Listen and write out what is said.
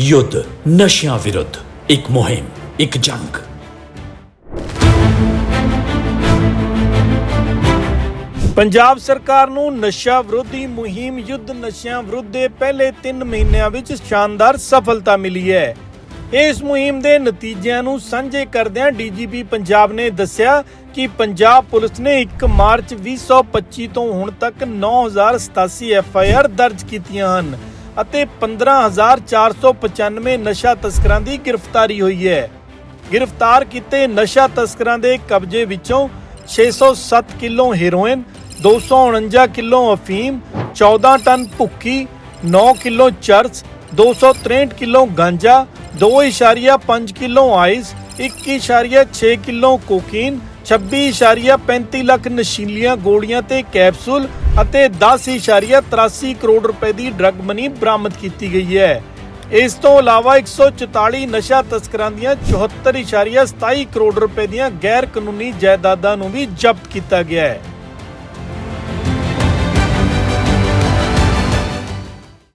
ਯੁੱਧ, ਨਸ਼ਿਆਂ ਵਿਰੁੱਧ, ਇੱਕ ਮੁਹਿੰਮ, ਇੱਕ ਜੰਗ। ਪੰਜਾਬ ਸਰਕਾਰ ਨੂੰ ਨਸ਼ਾ ਵਿਰੋਧੀ ਮੁਹਿੰਮ, ਯੁੱਧ, ਨਸ਼ਿਆਂ ਵਿਰੁੱਧ ਦੇ ਪਹਿਲੇ 3 ਮਹੀਨਿਆਂ ਵਿੱਚ ਸ਼ਾਨਦਾਰ ਸਫਲਤਾ ਮਿਲੀ ਹੈ। ਇਸ ਮੁਹਿੰਮ ਦੇ ਨਤੀਜਿਆਂ ਨੂੰ ਸਾਂਝੇ ਕਰਦਿਆਂ ਡੀਜੀਪੀ ਪੰਜਾਬ ਨੇ ਦੱਸਿਆ ਕਿ ਪੰਜਾਬ ਪੁਲਿਸ ਨੇ 1 ਮਾਰਚ 2025 ਤੋਂ ਹੁਣ ਤੱਕ 9087 ਐਫਆਈਆਰ ਦਰਜ ਕੀਤੀਆਂ ਹਨ। ਅਤੇ 15495 ਨਸ਼ਾ ਤਸਕਰਾਂ ਦੀ ਗ੍ਰਿਫਤਾਰੀ ਹੋਈ ਹੈ। ਗ੍ਰਿਫਤਾਰ ਕੀਤੇ ਨਸ਼ਾ ਤਸਕਰਾਂ ਦੇ ਕਬਜ਼ੇ ਵਿੱਚੋਂ 607 ਕਿਲੋ ਹੈਰੋਇਨ 249 ਕਿਲੋ ਅਫੀਮ 14 ਟਨ ਭੁੱਕੀ 9 ਕਿਲੋ ਚਰਸ 263 ਕਿਲੋ ਗਾਂਜਾ 2.5 kilo ice 1.6 kilo cocaine 26.35 lakh ਨਸ਼ੀਲੀਆਂ ਗੋਲੀਆਂ ਤੇ ਕੈਪਸੂਲ ਅਤੇ 10.83 ਕਰੋੜ ਰੁਪਏ ਦੀ ਡਰੱਗ ਮਨੀ ਬਰਾਮਦ ਕੀਤੀ ਗਈ ਹੈ। ਇਸ ਤੋਂ ਇਲਾਵਾ 144 ਨਸ਼ਾ ਤਸਕਰਾਂ ਦੀਆਂ 74.27 ਕਰੋੜ ਰੁਪਏ ਦੀਆਂ ਗੈਰ ਕਾਨੂੰਨੀ ਜਾਇਦਾਦਾਂ ਨੂੰ ਵੀ ਜ਼ਬਤ ਕੀਤਾ ਗਿਆ ਹੈ।